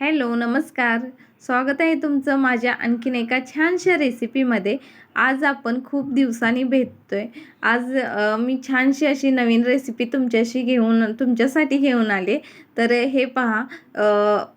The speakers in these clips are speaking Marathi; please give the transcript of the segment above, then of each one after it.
हॅलो नमस्कार. स्वागत आहे तुमचं माझ्या आणखीन एका छानशा रेसिपीमध्ये. आज आपण खूप दिवसांनी भेटतो आहे आज मी छानशी अशी नवीन रेसिपी तुमच्याशी घेऊन तुमच्यासाठी घेऊन आले. तर हे पहा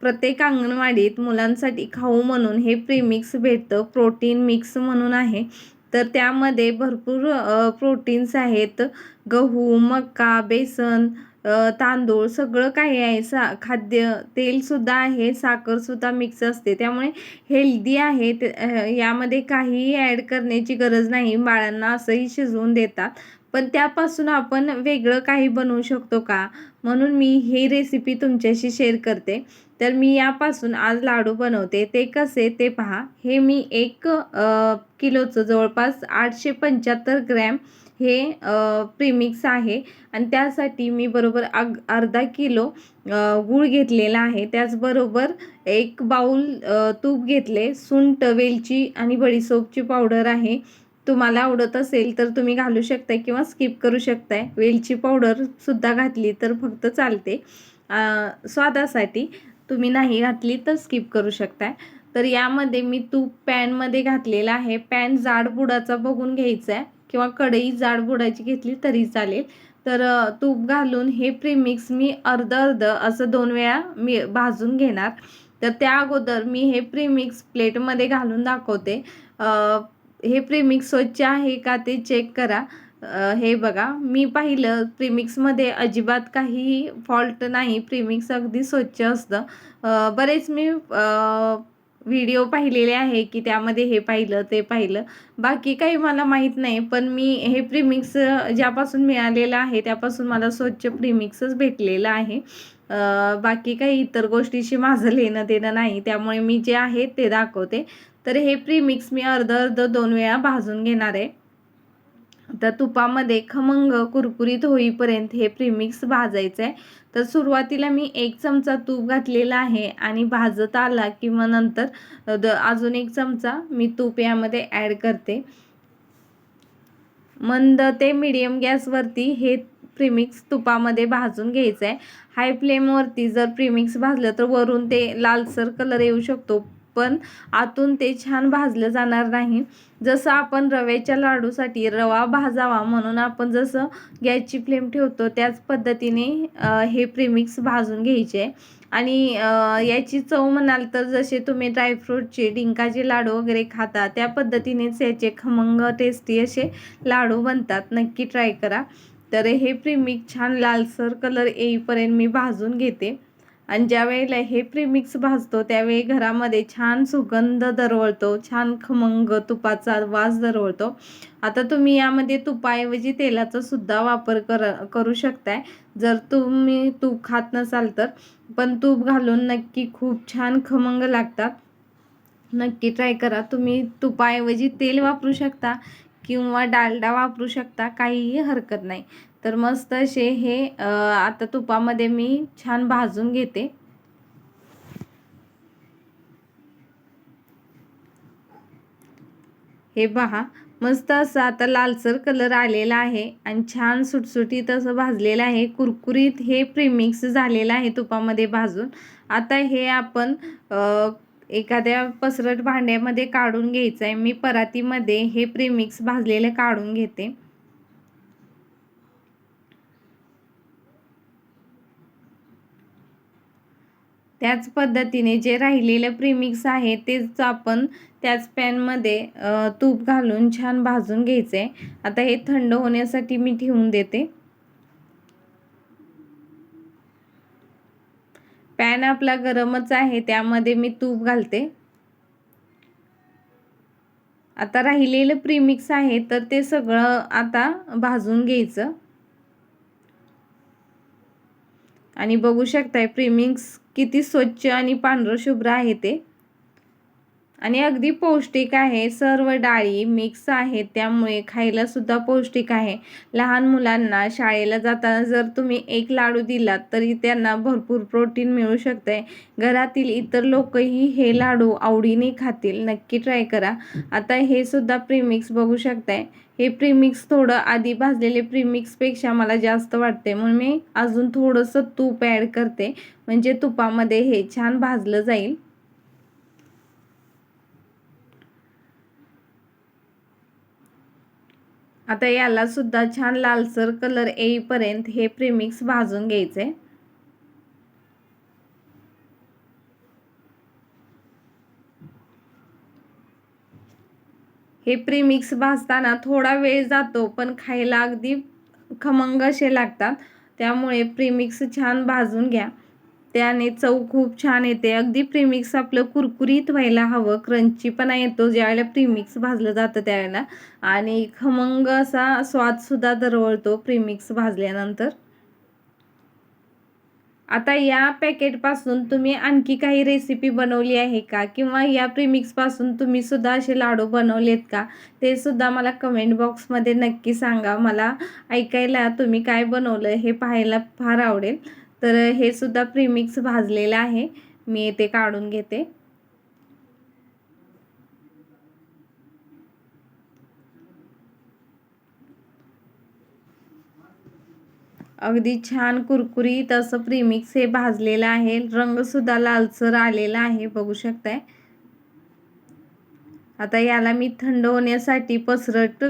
प्रत्येक अंगणवाडीत मुलांसाठी खाऊ म्हणून हे प्रीमिक्स भेटतं. प्रोटीन मिक्स म्हणून आहे. तर त्यामध्ये भरपूर प्रोटीन्स आहेत. गहू मका बेसन तांदूळ सगळं काही आहे. सा खाद्य तेलसुद्धा आहे. साखरसुद्धा मिक्स असते. त्यामुळे हेल्दी आहे. ते यामध्ये काहीही ॲड करण्याची गरज नाही. बाळांना असंही शिजवून देतात. पण त्यापासून आपण वेगळं काही बनवू शकतो का? म्हणून मी ही रेसिपी तुमच्याशी शेअर करते. तर मी यापासून आज लाडू बनवते. ते कसे ते पहा. हे मी एक किलोचं जवळपास आठशे पंच्याहत्तर ग्रॅम हे प्रीमिक्स आहे. आणि त्यासाठी मी बरोबर अग अर्धा किलो गूळ घेतलेला आहे. त्याचबरोबर एक बाऊल तूप घेतले. सुंट वेलची आणि बडीसोपची पावडर आहे. तुम्हाला आवडत असेल तर तुम्ही घालू शकताय किंवा स्किप करू शकताय. वेलची पावडरसुद्धा घातली तर फक्त चालते. स्वादासाठी तुम्ही नाही घातली तर स्किप करू शकताय. तर यामध्ये मी तूप पॅनमध्ये घातलेलं आहे. पॅन जाड बुडाचा बघून घ्यायचा आहे किंवा कढई जाड बुडायची घेतली तरी चालेल. तर तूप घालून हे प्रीमिक्स मी अर्ध अर्ध असं दोन वेळा मी भाजून घेणार. तर त्या अगोदर मी हे प्रीमिक्स प्लेटमध्ये घालून दाखवते. हे प्रीमिक्स स्वच्छ आहे का ते चेक करा. हे बघा मी पाहिलं प्रीमिक्समध्ये अजिबात काहीही फॉल्ट नाही. प्रीमिक्स अगदी स्वच्छ असतं. बरेच मी व्हिडिओ पाहिलेले आहे की त्यामध्ये हे पाहिलं ते पाहिलं. बाकी काही मला माहीत नाही पण मी हे प्रिमिक्स ज्यापासून मिळालेलं आहे त्यापासून मला स्वच्छ प्रिमिक्सच भेटलेलं आहे. बाकी काही इतर गोष्टीशी माझं लेणं देणं नाही त्यामुळे मी जे आहे ते दाखवते. तर हे प्रिमिक्स मी अर्ध अर्ध दोन वेळा भाजून घेणार आहे. तर तुपामध्ये खमंग कुरकुरीत होईपर्यंत हे प्रीमिक्स भाजायचं आहे तर सुरुवातीला मी एक चमचा तूप घातलेला आहे आणि भाजत आला किंवा नंतर द अजून एक चमचा मी तूप यामध्ये ॲड करते. मंद ते मिडियम गॅसवरती हे प्रीमिक्स तुपामध्ये भाजून घ्यायचं आहे हाय फ्लेमवरती जर प्रीमिक्स भाजलं तर वरून ते लालसर कलर येऊ शकतो पण आतून ते छान भाजलं जाणार नाही. जसं आपण रव्याच्या लाडूसाठी रवा भाजावा म्हणून आपण जसं गॅसची फ्लेम ठेवतो त्याच पद्धतीने हे प्रीमिक्स भाजून घ्यायचे. आहे आणि याची चव म्हणाल तर जसे तुम्ही ड्रायफ्रूटचे डिंकाचे लाडू वगैरे खाता त्या पद्धतीनेच याचे खमंग टेस्टी असे लाडू बनतात. नक्की ट्राय करा. तर हे प्रीमिक्स छान लालसर कलर येईपर्यंत मी भाजून घेते. आणि ज्या वेळेला हे प्रीमिक्स भाजतो त्यावेळी घरामध्ये छान सुगंध दरवळतो छान खमंग तुपाचा वास दरवळतो. आता तुम्ही यामध्ये तुपाऐवजी तेलाचा सुद्धा वापर कर करू शकताय. जर तुम्ही तूप खात नसाल तर पण तूप घालून नक्की खूप छान खमंग लागतात. नक्की ट्राय करा. तुम्ही तुपाऐवजी तेल वापरू शकता किंवा डालडा वापरू शकता काहीही हरकत नाही. तर मस्त असे हे आता तुपामध्ये मी छान भाजून घेते. हे पहा मस्त असं आता लालसर कलर आलेला आहे आणि छान सुटसुटीत असं भाजलेलं आहे. कुरकुरीत हे प्रीमिक्स झालेलं आहे तुपामध्ये भाजून. आता हे आपण एखाद्या पसरट भांड्यामध्ये काढून घ्यायचं आहे मी परातीमध्ये हे प्रीमिक्स भाजलेले काढून घेते. त्याच पद्धतीने जे राहिलेलं प्रीमिक्स आहे तेच आपण त्याच पॅनमध्ये तूप घालून छान भाजून घ्यायचं. आहे आता हे थंड होण्यासाठी मी ठेवून देते. पॅन आपला गरमच आहे त्यामध्ये मी तूप घालते. आता राहिलेलं प्रीमिक्स आहे तर ते सगळं आता भाजून घ्यायचं. आणि बघू शकताय प्रीमिक्स किती स्वच्छ आणि पांढरं शुभ्र आहे ते. आणि अगदी पौष्टिक आहे सर्व डाळी मिक्स आहेत त्यामुळे खायला सुद्धा पौष्टिक आहे. लहान मुलांना शाळेला जाताना जर तुम्ही एक लाडू दिलात तरी त्यांना भरपूर प्रोटीन मिळू शकते घरातील इतर लोकही हे लाडू आवडीने खातील. नक्की ट्राय करा. आता हे सुद्धा प्रीमिक्स बघू शकताय. हे प्रीमिक्स थोडं आधी भाजलेले प्रीमिक्सपेक्षा मला जास्त वाटते म्हणून मी अजून थोडंसं तूप ॲड करते. म्हणजे तुपामध्ये हे छान भाजलं जाईल. आता याला सुद्धा छान लालसर कलर येईपर्यंत हे प्रीमिक्स भाजून घ्यायचे हे प्रीमिक्स भाजताना थोडा वेळ जातो पण खायला अगदी खमंग असे लागतात. त्यामुळे प्रीमिक्स छान भाजून घ्या. त्याने चव खूप छान येते. अगदी प्रीमिक्स आपलं कुरकुरीत व्हायला हवं. क्रंचीपणा येतो ज्यावेळेला प्रीमिक्स भाजलं जातं त्यावेळेला. आणि खमंग असा स्वादसुद्धा दरवळतो प्रीमिक्स भाजल्यानंतर. आता या पॅकेटपासून तुम्ही आणखी काही रेसिपी बनवली आहे का? किंवा या प्रिमिक्सपासून तुम्ही सुद्धा असे लाडू बनवलेत का? ते सुद्धा मला कमेंट बॉक्समध्ये नक्की सांगा. मला ऐकायला तुम्ही काय बनवलं हे पाहायला फार आवडेल. तर हे सुद्धा प्रिमिक्स भाजलेलं आहे. मी ते काढून घेते. अगदी छान कुरकुरीत असं प्रीमिक्स हे भाजलेलं आहे. रंगसुद्धा लालसर आलेला आहे बघू शकताय. आता याला मी थंड होण्यासाठी पसरट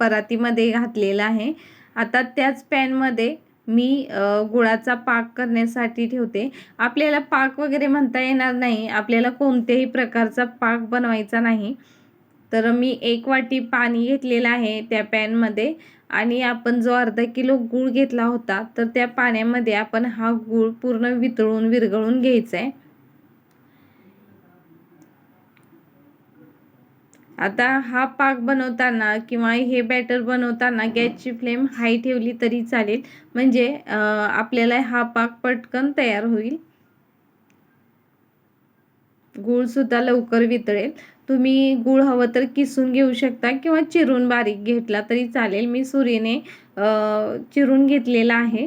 परातीमध्ये घातलेलं आहे. आता त्याच पॅनमध्ये मी गुळाचा पाक करण्यासाठी ठेवते. आपल्याला पाक वगैरे म्हणता येणार नाही. आपल्याला कोणत्याही प्रकारचा पाक बनवायचा नाही. तर मी एक वाटी पाणी घेतलेलं आहे त्या पॅनमध्ये. आणि आपण जो अर्धा किलो गूळ घेतला होता तर त्या पाण्यामध्ये आपण हा गूळ पूर्ण वितळून विरघळून घ्यायचा आहे. आता हा पाक बनवताना किंवा हे बॅटर बनवताना गॅसची फ्लेम हाय ठेवली तरी चालेल. म्हणजे आपल्याला हा पाक पटकन तयार होईल. गूळसुद्धा लवकर वितळेल. तुम्ही गूळ हवं तर किसून घेऊ शकता किंवा चिरून बारीक घेतला तरी चालेल. मी सुरीने चिरून घेतलेला आहे.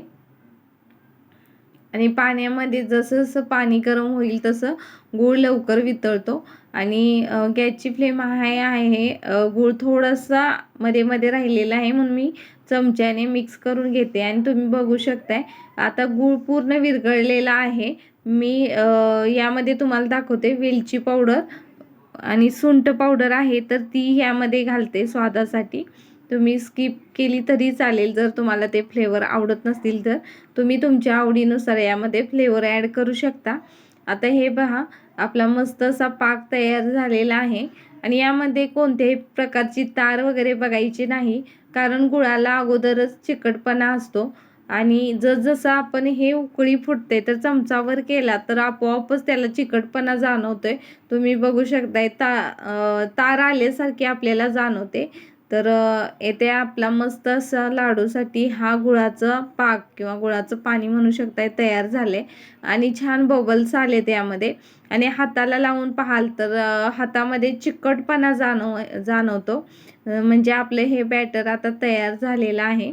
आणि पाण्यामध्ये जसं जसं पाणी गरम होईल तसं गूळ लवकर वितळतो. आणि गॅसची फ्लेम हाय आहे गूळ थोडासा मध्ये मध्ये राहिलेला आहे म्हणून मी चमच्याने मिक्स करून घेते. आणि तुम्ही बघू शकताय आता गूळ पूर्ण विरघळलेला आहे. मी यामध्ये तुम्हाला दाखवते वेलची पावडर. आणि सुंठ पावडर आहे तर ती ह्यामध्ये घालते स्वादासाठी. तुम्ही स्किप केली तरी चालेल जर तुम्हाला ते फ्लेवर आवडत नसतील तर. तुम्ही तुमच्या आवडीनुसार यामध्ये फ्लेवर ॲड करू शकता. आता हे पहा आपला मस्त असा पाक तयार झालेला आहे. आणि यामध्ये कोणत्याही प्रकारची तार वगैरे बघायची नाही कारण गुळाला अगोदरच चिकटपणा असतो. आणि जसजसं आपण हे उकळी फुटते तर चमचावर केला तर आपोआपच त्याला चिकटपणा जाणवतोय. तुम्ही बघू शकताय ता तार आल्यासारखी आपल्याला जाणवते. तर येथे आपला मस्त असा लाडूसाठी हा गुळाचं पाक किंवा गुळाचं पाणी म्हणू शकताय तयार झाले आणि छान बबल्स आले त्यामध्ये आणि हाताला लावून पाहाल तर हातामध्ये चिकटपणा जाणव जाणवतो. म्हणजे आपलं हे बॅटर आता तयार झालेलं आहे.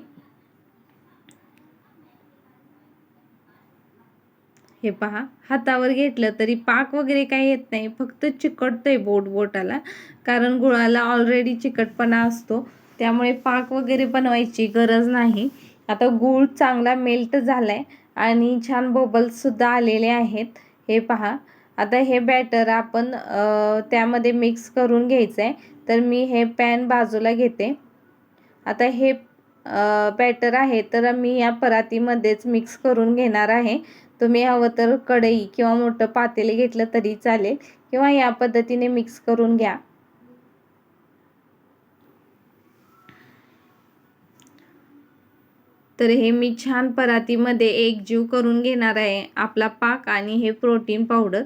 हे पहा हातावर घेतलं तरी पाक वगैरे काही येत नाही फक्त चिकटतंय बोट बोटाला कारण गुळाला ऑलरेडी चिकटपणा असतो. त्यामुळे पाक वगैरे बनवायची गरज नाही. आता गूळ चांगला मेल्ट झाला आहे आणि छान बबल्ससुद्धा आलेले आहेत. हे पहा आता हे बॅटर आपण त्यामध्ये मिक्स करून घ्यायचं आहे तर मी हे पॅन बाजूला घेते. आता हे बॅटर आहे तर मी या परातीमध्येच मिक्स करून घेणार आहे. तुम्ही हवं तर कढई किंवा मोठं पातेले घेतलं तरी चालेल. किंवा या पद्धतीने मिक्स करून घ्या. तर हे मी छान परातीमध्ये एक जीव करून घेणार आहे आपला पाक आणि हे प्रोटीन पावडर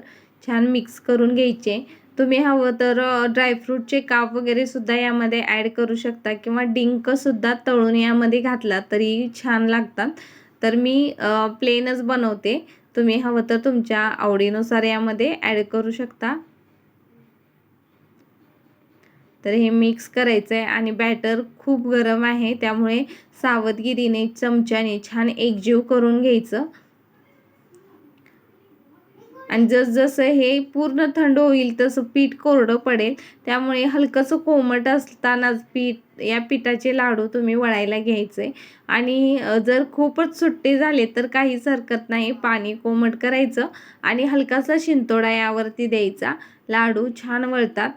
छान मिक्स करून घ्यायचे. तुम्ही हवं तर ड्रायफ्रूटचे काप वगैरे सुद्धा यामध्ये ॲड करू शकता. किंवा डिंकसुद्धा तळून यामध्ये घातला तरी छान लागतात. तर मी प्लेनच बनवते. तुम्ही हवं तर तुमच्या आवडीनुसार यामध्ये ॲड करू शकता. तर हे मिक्स करायचं आहे आणि बॅटर खूप गरम आहे. त्यामुळे सावधगिरीने चमच्याने छान एकजीव करून घ्यायचं. आणि जसजसं हे पूर्ण थंड होईल तसं पीठ कोरडं पडेल. त्यामुळे हलकंसं कोमट असतानाच पीठ या पिठाचे लाडू तुम्ही वळायला घ्यायचे. आणि जर खूपच सुट्टे झाले तर काहीच हरकत नाही पाणी कोमट करायचं. आणि हलकासा शिंतोडा यावरती द्यायचा. लाडू छान वळतात.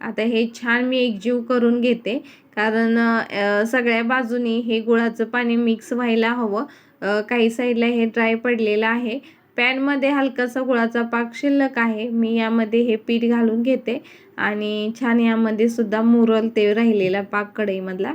आता हे छान मी एकजीव करून घेते. कारण सगळ्या बाजूनी हे गुळाचं पाणी मिक्स व्हायला हवं. काही साईडला हे ड्राय पडलेलं आहे. पॅनमध्ये हलकासा गुळाचा पाक शिल्लक आहे. मी यामध्ये हे पीठ घालून घेते. आणि छान यामध्ये सुद्धा मुरल ते राहिलेला पाक कढईमधला.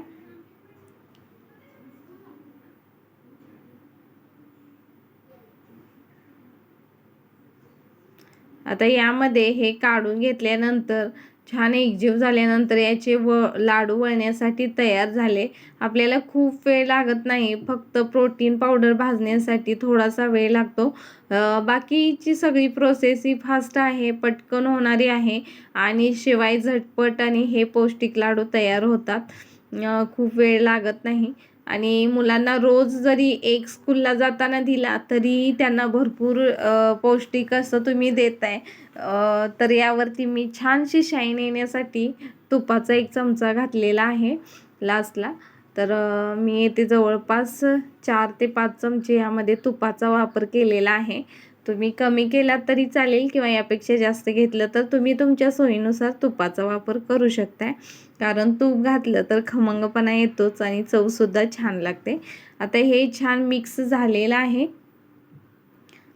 आता यामध्ये हे काढून घेतल्यानंतर छान एकजीव झाल्यानंतर याचे व लाडू वळण्यासाठी तयार झाले. आपल्याला खूप वेळ लागत नाही. फक्त प्रोटीन पावडर भाजण्यासाठी थोडासा वेळ लागतो. बाकीची सगळी प्रोसेस ही फास्ट आहे पटकन होणारी आहे आणि शिवाय झटपट आणि हे पौष्टिक लाडू तयार होतात. खूप वेळ लागत नाही. आणि मुलांना रोज जरी एक स्कूलला जाताना दिला तरी त्यांना भरपूर पौष्टिक असं तुम्ही देत आहे तर यावरती मी छानशी शाईन येण्यासाठी तुपाचा एक चमचा घातलेला आहे लास्टला तर मी येथे जवळपास चार ते पाच चमचे यामध्ये तुपाचा वापर केलेला आहे. तुम्ही कमी केलात तरी चालेल किंवा यापेक्षा जास्त घेतलं तर तुम्ही तुमच्या सोयीनुसार तुपाचा वापर करू शकताय. कारण तूप घातलं तर खमंगपणा येतोच आणि चवसुद्धा छान लागते. आता हे छान मिक्स झालेलं आहे.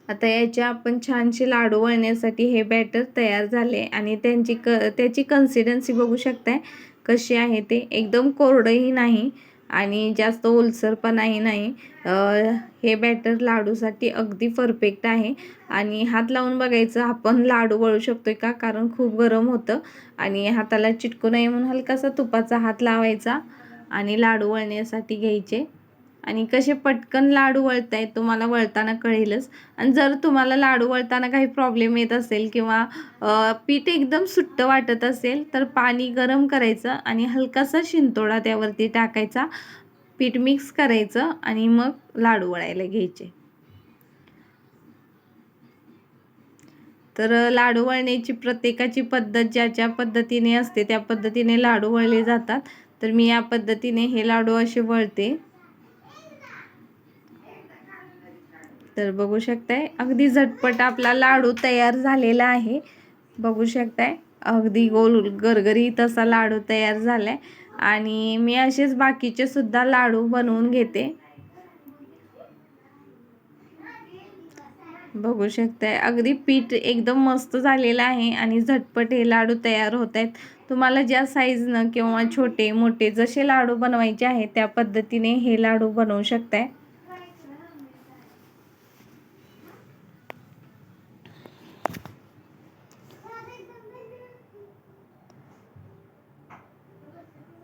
आता याचे आपण छानसे लाडू वळण्यासाठी हे बॅटर तयार झाले आणि त्यांची क त्याची कन्सिडन्सी बघू शकताय कशी आहे ते. एकदम कोरडंही नाही. आणि जास्त ओलसरपणाही नाही. हे बॅटर लाडूसाठी अगदी परफेक्ट आहे. आणि हात लावून बघायचं आपण लाडू वळू शकतो का? कारण खूप गरम होतं. आणि हाताला चिटकू नये म्हणून हलकासा तुपाचा हात लावायचा आणि लाडू वळण्यासाठी घ्यायचे. आणि कसे पटकन लाडू वळतायत तुम्हाला वळताना कळेलच. आणि जर तुम्हाला लाडू वळताना काही प्रॉब्लेम येत असेल किंवा पीठ एकदम सुट्ट वाटत असेल तर पाणी गरम करायचं आणि हलकासा शिंतोडा त्यावरती टाकायचा. पीठ मिक्स करायचं आणि मग लाडू वळायला घ्यायचे. तर लाडू वळण्याची प्रत्येकाची पद्धत ज्या ज्या पद्धतीने असते त्या पद्धतीने लाडू वळले जातात. तर मी या पद्धतीने हे लाडू असे वळते. तर बघू शकताय अगदी झटपट आपला लाडू तयार झालेला आहे. बघू शकताय अगदी गोल गरगरी तसा लाडू तयार झालाय. आणि मी असेच बाकीचे सुद्धा लाडू बनवून घेते. बघू शकताय अगदी पीठ एकदम मस्त झालेलं आहे आणि झटपट हे लाडू तयार होत आहेत तुम्हाला ज्या साईजनं किंवा छोटे मोठे जसे लाडू बनवायचे आहेत त्या पद्धतीने हे लाडू बनवू शकताय.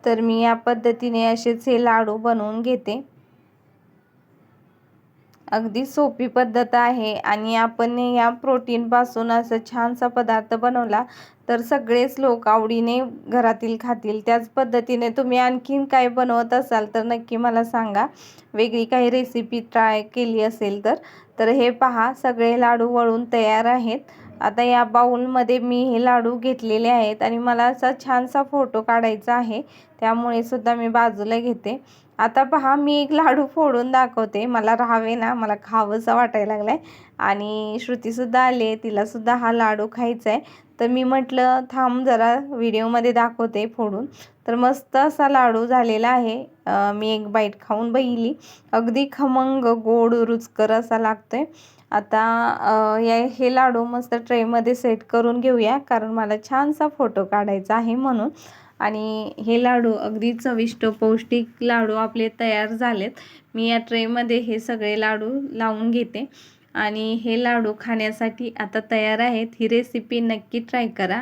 तर मी या पद्धतीने असेच हे लाडू बनवून घेते. अगदी सोपी पद्धत आहे आणि आपण या प्रोटीनपासून असं छानसा पदार्थ बनवला तर सगळेच लोक आवडीने घरातील खातील. त्याच पद्धतीने तुम्ही आणखीन काय बनवत असाल तर नक्की मला सांगा. वेगळी काही रेसिपी ट्राय केली असेल तर. तर हे पहा सगळे लाडू वळून तयार आहेत. आता या बाउलमध्ये मी हे लाडू घेतलेले आहेत आणि मला असा छानसा फोटो काढायचा आहे. त्यामुळे सुद्धा मी बाजूला घेते. आता पहा मी एक लाडू फोडून दाखवते. मला राहावे ना मला खावंसं वाटायला आहे आणि श्रुतीसुद्धा आली आहे तिलासुद्धा हा लाडू खायचा आहे. तर मी म्हटलं थांब जरा व्हिडिओमध्ये दाखवते फोडून. तर मस्त असा लाडू झालेला आहे. मी एक बाईट खाऊन बघितली. अगदी खमंग गोड रुचकर असा लागतोय. आता या हे लाडू मस्त ट्रेमध्ये सेट करून घेऊया कारण मला छानसा फोटो काढायचा आहे म्हणून. आणि हे लाडू अगदी चविष्ट पौष्टिक लाडू आपले तयार झालेत. मी या ट्रेमध्ये हे सगळे लाडू लावून घेते. आणि हे लाडू खाण्यासाठी आता तयार आहेत. ही रेसिपी नक्की ट्राय करा.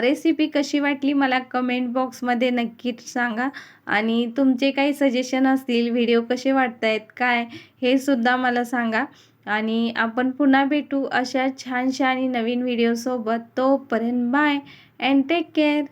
रेसिपी कशी वाटली मला कमेंट बॉक्समध्ये नक्की सांगा. आणि तुमचे काही सजेशन असतील व्हिडिओ कसे वाटत आहेत काय हे सुद्धा मला सांगा. आणि आपण पुन्हा भेटू अशा छानशा आणि नवीन व्हिडिओसोबत तोपर्यंत बाय अँड टेक केअर